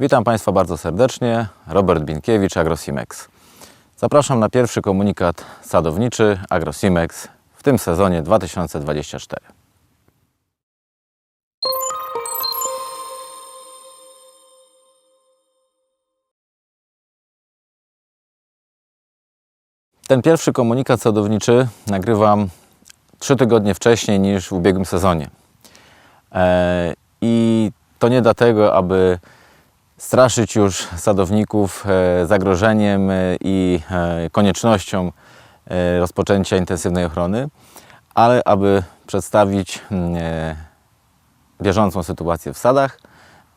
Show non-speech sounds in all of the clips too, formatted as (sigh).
Witam Państwa bardzo serdecznie. Robert Binkiewicz, AgroSimex. Zapraszam na pierwszy komunikat sadowniczy AgroSimex w tym sezonie 2024. Ten pierwszy komunikat sadowniczy nagrywam trzy tygodnie wcześniej niż w ubiegłym sezonie. E, I to nie dlatego, aby straszyć już sadowników e, zagrożeniem e, i e, koniecznością rozpoczęcia intensywnej ochrony, ale aby przedstawić mm, bieżącą sytuację w sadach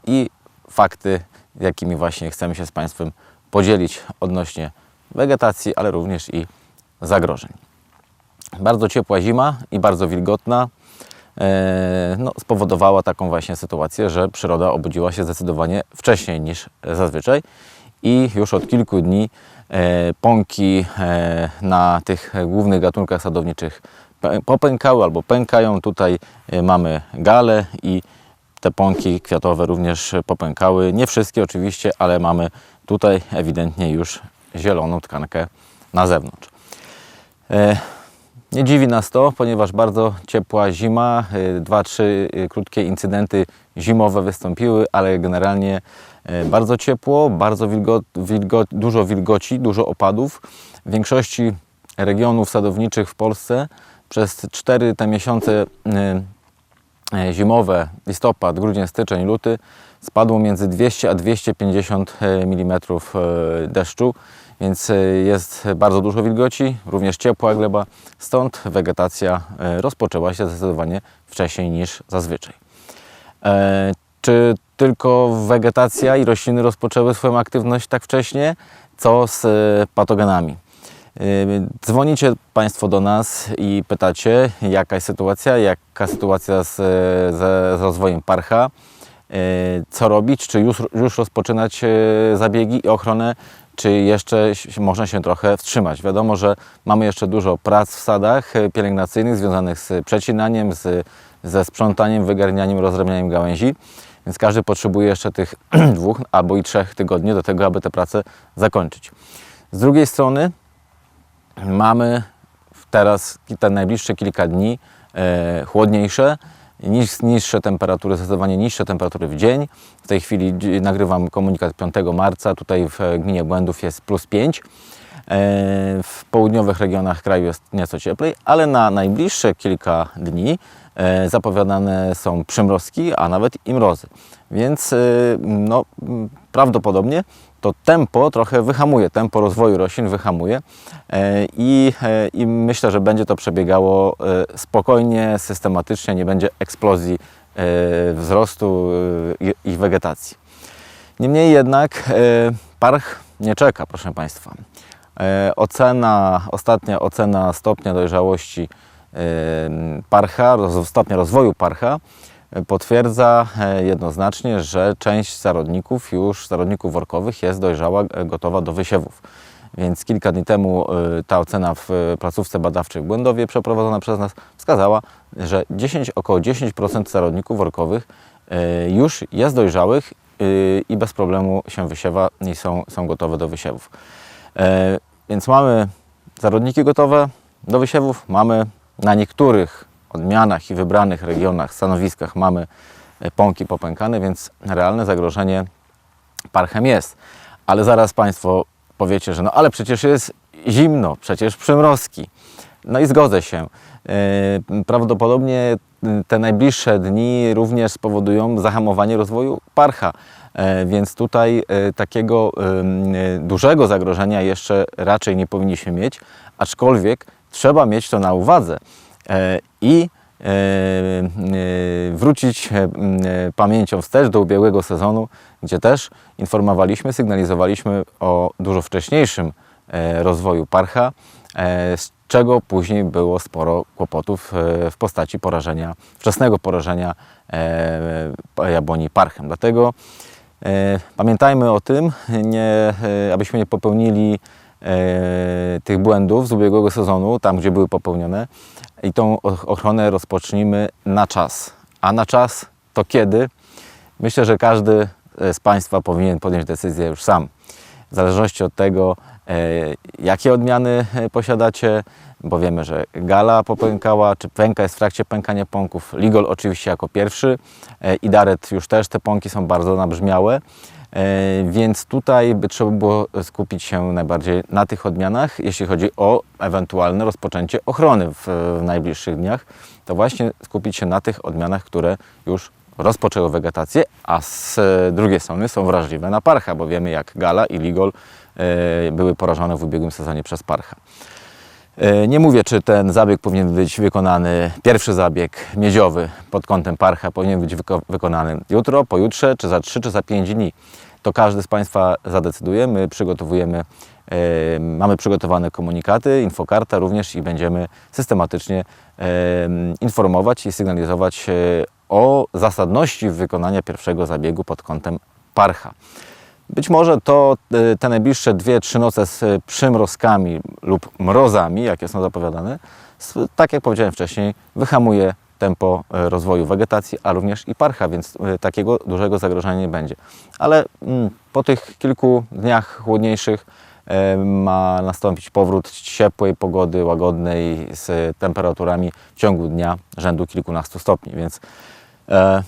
i fakty, jakimi właśnie chcemy się z Państwem podzielić odnośnie wegetacji, ale również i zagrożeń. Bardzo ciepła zima i bardzo wilgotna no, spowodowała taką właśnie sytuację, że przyroda obudziła się zdecydowanie wcześniej niż zazwyczaj i już od kilku dni e, pąki e, na tych głównych gatunkach sadowniczych pę- popękały albo pękają. Tutaj e, mamy gale i te pąki kwiatowe również popękały. Nie wszystkie oczywiście, ale mamy tutaj ewidentnie już zieloną tkankę na zewnątrz. Nie dziwi nas to, ponieważ bardzo ciepła zima, y, dwa, trzy y, krótkie incydenty zimowe wystąpiły, ale generalnie y, bardzo ciepło, bardzo wilgo, wilgo, dużo wilgoci, dużo opadów. W większości regionów sadowniczych w Polsce przez cztery te miesiące zimowe, listopad, grudzień, styczeń, luty, spadło między 200 a 250 mm deszczu, więc e, jest bardzo dużo wilgoci, również ciepła gleba, stąd wegetacja e, rozpoczęła się zdecydowanie wcześniej niż zazwyczaj. E, Czy tylko wegetacja i rośliny rozpoczęły swoją aktywność tak wcześnie? Co z patogenami? Dzwonicie Państwo do nas i pytacie, jaka jest sytuacja, jaka sytuacja z, ze, z rozwojem parcha, co robić, czy już, już rozpoczynać zabiegi i ochronę, czy jeszcze można się trochę wstrzymać. Wiadomo, że mamy jeszcze dużo prac w sadach e, pielęgnacyjnych związanych z przecinaniem, z, ze sprzątaniem, wygarnianiem, rozrabianiem gałęzi, więc każdy potrzebuje jeszcze tych (clears throat) dwóch albo i trzech tygodni do tego, aby tę pracę zakończyć. Z drugiej strony mamy teraz te najbliższe kilka dni e, chłodniejsze, niż, niższe temperatury, zdecydowanie niższe temperatury w dzień. W tej chwili nagrywam komunikat 5 marca, tutaj w e, gminie Błędów jest plus 5. E, W południowych regionach kraju jest nieco cieplej, ale na najbliższe kilka dni e, zapowiadane są przymrozki, a nawet i mrozy. Więc no, prawdopodobnie to tempo trochę wyhamuje, tempo rozwoju roślin wyhamuje e, i, e, i myślę, że będzie to przebiegało e, spokojnie, systematycznie, nie będzie eksplozji wzrostu e, i- i wegetacji. Niemniej jednak parch nie czeka, proszę Państwa. Ocena, ostatnia ocena stopnia dojrzałości parcha, stopnia rozwoju parcha potwierdza e, jednoznacznie, że część zarodników, już zarodników workowych jest dojrzała, e, gotowa do wysiewów. Więc kilka dni temu e, ta ocena w e, placówce badawczej w Błędowie przeprowadzona przez nas wskazała, że 10, około 10% zarodników workowych e, już jest dojrzałych e, i bez problemu się wysiewa i są, są gotowe do wysiewów. E, Więc mamy zarodniki gotowe do wysiewów, mamy na niektórych odmianach i wybranych regionach, stanowiskach mamy e, pąki popękane, więc realne zagrożenie parchem jest. Ale zaraz Państwo powiecie, że no ale przecież jest zimno, przecież przymrozki. No i zgodzę się. E, Prawdopodobnie y, te najbliższe dni również spowodują zahamowanie rozwoju parcha. E, Więc tutaj e, takiego e, dużego zagrożenia jeszcze raczej nie powinniśmy mieć, aczkolwiek trzeba mieć to na uwadze e, i e, e, wrócić e, pamięcią wstecz do ubiegłego sezonu, gdzie też informowaliśmy, sygnalizowaliśmy o dużo wcześniejszym rozwoju parcha, z czego później było sporo kłopotów w postaci porażenia, wczesnego porażenia jabłoni parchem. Dlatego pamiętajmy o tym, nie, abyśmy nie popełnili tych błędów z ubiegłego sezonu, tam gdzie były popełnione i tą och- ochronę rozpocznijmy na czas. A na czas to kiedy? Myślę, że każdy e, z Państwa powinien podjąć decyzję już sam. W zależności od tego, e, jakie odmiany e, posiadacie, bo wiemy, że Gala popękała, czy pęka jest w trakcie pękania pąków. Ligol oczywiście jako pierwszy i Daret już też te pąki są bardzo nabrzmiałe. E, Więc tutaj by trzeba było skupić się najbardziej na tych odmianach, jeśli chodzi o ewentualne rozpoczęcie ochrony w, w najbliższych dniach, to właśnie skupić się na tych odmianach, które już rozpoczęły wegetację, a z drugiej strony są wrażliwe na parcha, bo wiemy jak Gala i Ligol e, były porażone w ubiegłym sezonie przez parcha. E, Nie mówię, czy ten zabieg powinien być wykonany, pierwszy zabieg miedziowy pod kątem parcha powinien być wyko- wykonany jutro, pojutrze, czy za 3, czy za 5 dni. To każdy z Państwa zadecyduje. My przygotowujemy, e, mamy przygotowane komunikaty, infokarta również i będziemy systematycznie e, informować i sygnalizować e, o zasadności wykonania pierwszego zabiegu pod kątem parcha. Być może to e, te najbliższe dwie, trzy noce z e, przymrozkami lub mrozami, jakie są zapowiadane, tak jak powiedziałem wcześniej, wyhamuje tempo e, rozwoju wegetacji, a również i parcha, więc takiego dużego zagrożenia nie będzie. Ale mm, po tych kilku dniach chłodniejszych ma nastąpić powrót ciepłej pogody, łagodnej, z temperaturami w ciągu dnia rzędu kilkunastu stopni, więc e,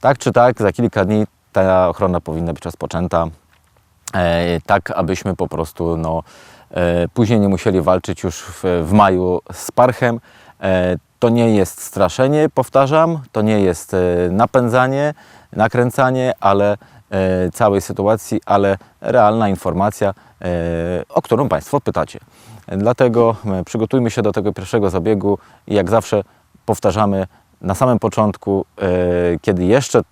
tak czy tak, za kilka dni ta ochrona powinna być rozpoczęta, e, tak abyśmy po prostu no, e, później nie musieli walczyć już w, w maju z parchem. E, to nie jest straszenie, powtarzam, to nie jest napędzanie, nakręcanie, ale całej sytuacji, ale realna informacja, o którą Państwo pytacie. Dlatego przygotujmy się do tego pierwszego zabiegu i jak zawsze powtarzamy na samym początku, kiedy jeszcze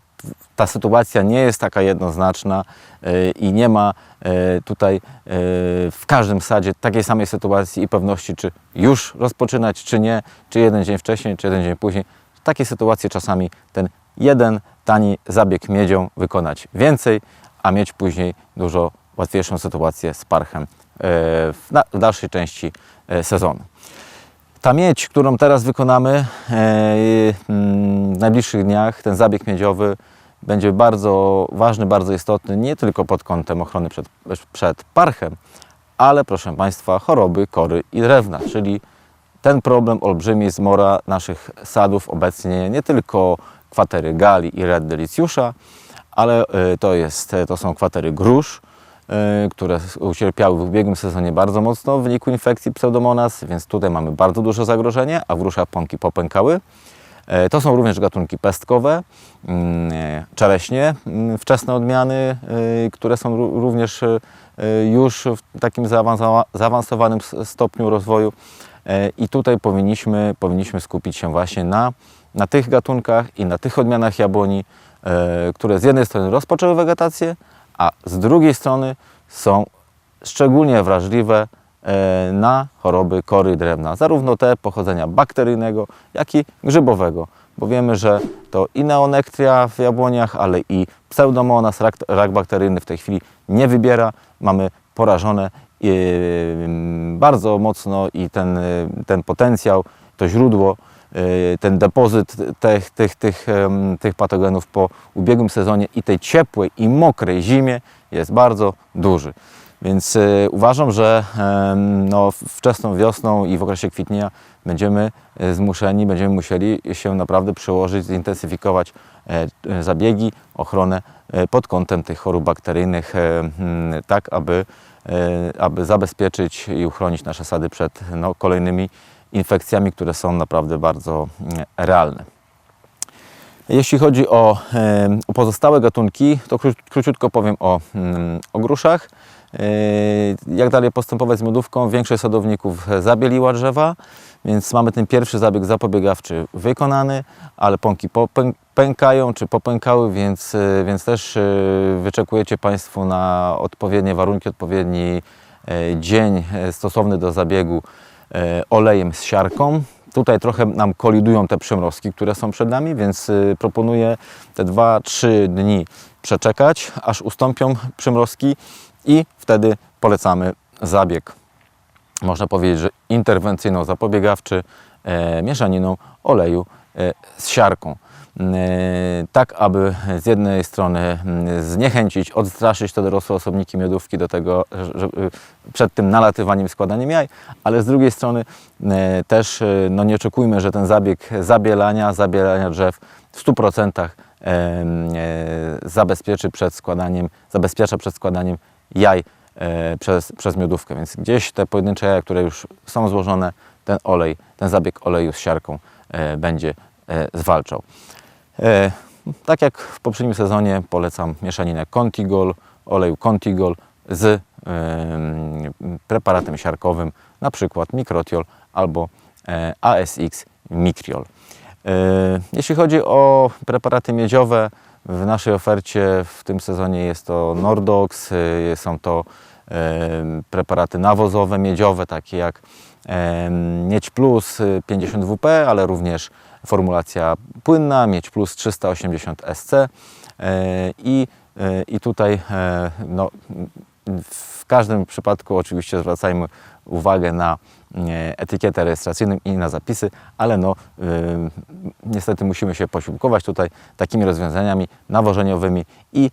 ta sytuacja nie jest taka jednoznaczna e, i nie ma e, tutaj e, w każdym sadzie takiej samej sytuacji i pewności, czy już rozpoczynać, czy nie, czy jeden dzień wcześniej, czy jeden dzień później. W takiej sytuacji czasami ten jeden tani zabieg miedzią wykonać więcej, a mieć później dużo łatwiejszą sytuację z parchem w, dalszej części sezonu. Ta miedź, którą teraz wykonamy e, mm, w najbliższych dniach, ten zabieg miedziowy będzie bardzo ważny, bardzo istotny, nie tylko pod kątem ochrony przed, przed parchem, ale proszę Państwa, choroby kory i drewna, czyli ten problem olbrzymi zmora naszych sadów obecnie, nie tylko kwatery gali i red delicjusza, ale e, to, jest, to są kwatery grusz, e, które ucierpiały w ubiegłym sezonie bardzo mocno w wyniku infekcji pseudomonas, więc tutaj mamy bardzo duże zagrożenie, a grusza pąki popękały. E, To są również gatunki pestkowe, mm, e, czereśnie, mm, wczesne odmiany, e, które są ró- również e, e, już w takim zaawansowa- zaawansowanym stopniu rozwoju. E, I tutaj powinniśmy, powinniśmy skupić się właśnie na, na tych gatunkach i na tych odmianach jabłoni, e, które z jednej strony rozpoczęły wegetację, a z drugiej strony są szczególnie wrażliwe e, na choroby kory drewna, zarówno te pochodzenia bakteryjnego, jak i grzybowego, bo wiemy, że to i neonektria w jabłoniach, ale i pseudomonas, rak, rak bakteryjny w tej chwili nie wybiera. Mamy porażone e, bardzo mocno i ten, e, ten potencjał, to źródło, ten depozyt tych, tych, tych, tych patogenów po ubiegłym sezonie i tej ciepłej i mokrej zimie jest bardzo duży. Więc e, uważam, że no, wczesną wiosną i w okresie kwitnia będziemy e, zmuszeni, będziemy musieli się naprawdę przyłożyć, zintensyfikować e, e, zabiegi, ochronę e, pod kątem tych chorób bakteryjnych, tak aby, aby zabezpieczyć i uchronić nasze sady przed no, kolejnymi infekcjami, które są naprawdę bardzo mm, realne. Jeśli chodzi o, pozostałe gatunki, to kró, króciutko powiem o, mm, o gruszach. E, Jak dalej postępować z miodówką? Większość sadowników zabieliła drzewa, więc mamy ten pierwszy zabieg zapobiegawczy wykonany, ale pąki pękają czy popękały, więc, e, więc też e, wyczekujecie Państwo na odpowiednie warunki, odpowiedni dzień stosowny do zabiegu olejem z siarką. Tutaj trochę nam kolidują te przymrozki, które są przed nami, więc y, proponuję te 2-3 dni przeczekać, aż ustąpią przymrozki i wtedy polecamy zabieg. Można powiedzieć, że interwencyjno-zapobiegawczy e, mieszaniną oleju e, z siarką. Tak aby z jednej strony mm, zniechęcić, odstraszyć te dorosłe osobniki miodówki do tego, że, że- przed tym nalatywaniem, składaniem jaj, ale z drugiej strony e, też e, no nie oczekujmy, że ten zabieg zabielania, zabielania drzew w 100% em, e, zabezpieczy przed składaniem, zabezpiecza przed składaniem jaj e, przez, przez miodówkę. Więc gdzieś te pojedyncze jaja, które już są złożone, ten olej, ten zabieg oleju z siarką e, będzie zwalczał. E, tak jak w poprzednim sezonie polecam mieszaninę Contigol, oleju Contigol z em, preparatem siarkowym, na przykład Microtiol albo e, ASX Mitriol. E, Jeśli chodzi o preparaty miedziowe, w naszej ofercie w tym sezonie jest to Nordox, są to preparaty nawozowe, miedziowe, takie jak Miedź Plus y, 50WP, ale również formulacja płynna, Miedź Plus 380 SC e, i, e, i tutaj e, no, w każdym przypadku oczywiście zwracajmy uwagę na etykietę rejestracyjną i na zapisy, ale no, niestety musimy się posiłkować tutaj takimi rozwiązaniami nawożeniowymi i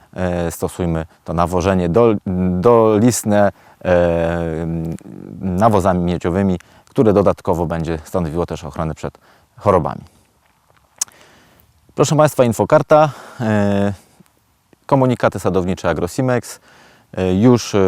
stosujmy to nawożenie do, dolistne e, nawozami miedziowymi, które dodatkowo będzie stanowiło też ochronę przed chorobami. Proszę Państwa, infokarta, e, komunikaty sadownicze AgroSimex. E, Już, e,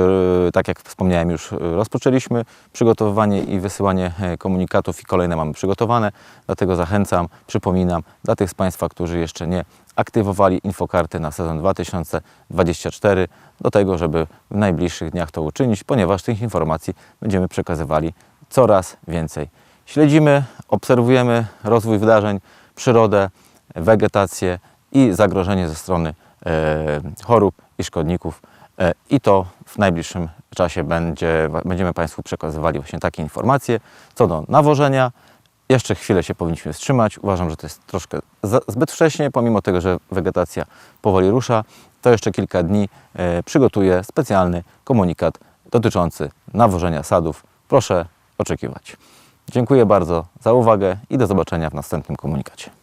tak jak wspomniałem, już rozpoczęliśmy przygotowywanie i wysyłanie komunikatów i kolejne mamy przygotowane. Dlatego zachęcam, przypominam dla tych z Państwa, którzy jeszcze nie aktywowali infokarty na sezon 2024 do tego, żeby w najbliższych dniach to uczynić, ponieważ tych informacji będziemy przekazywali coraz więcej. Śledzimy, obserwujemy rozwój wydarzeń, przyrodę, wegetację i zagrożenie ze strony e, chorób i szkodników. E, I to w najbliższym czasie będzie, będziemy Państwu przekazywali właśnie takie informacje. Co do nawożenia, jeszcze chwilę się powinniśmy wstrzymać. Uważam, że to jest troszkę zbyt wcześnie, pomimo tego, że wegetacja powoli rusza. To jeszcze kilka dni e, przygotuję specjalny komunikat dotyczący nawożenia sadów. Proszę oczekiwać. Dziękuję bardzo za uwagę i do zobaczenia w następnym komunikacie.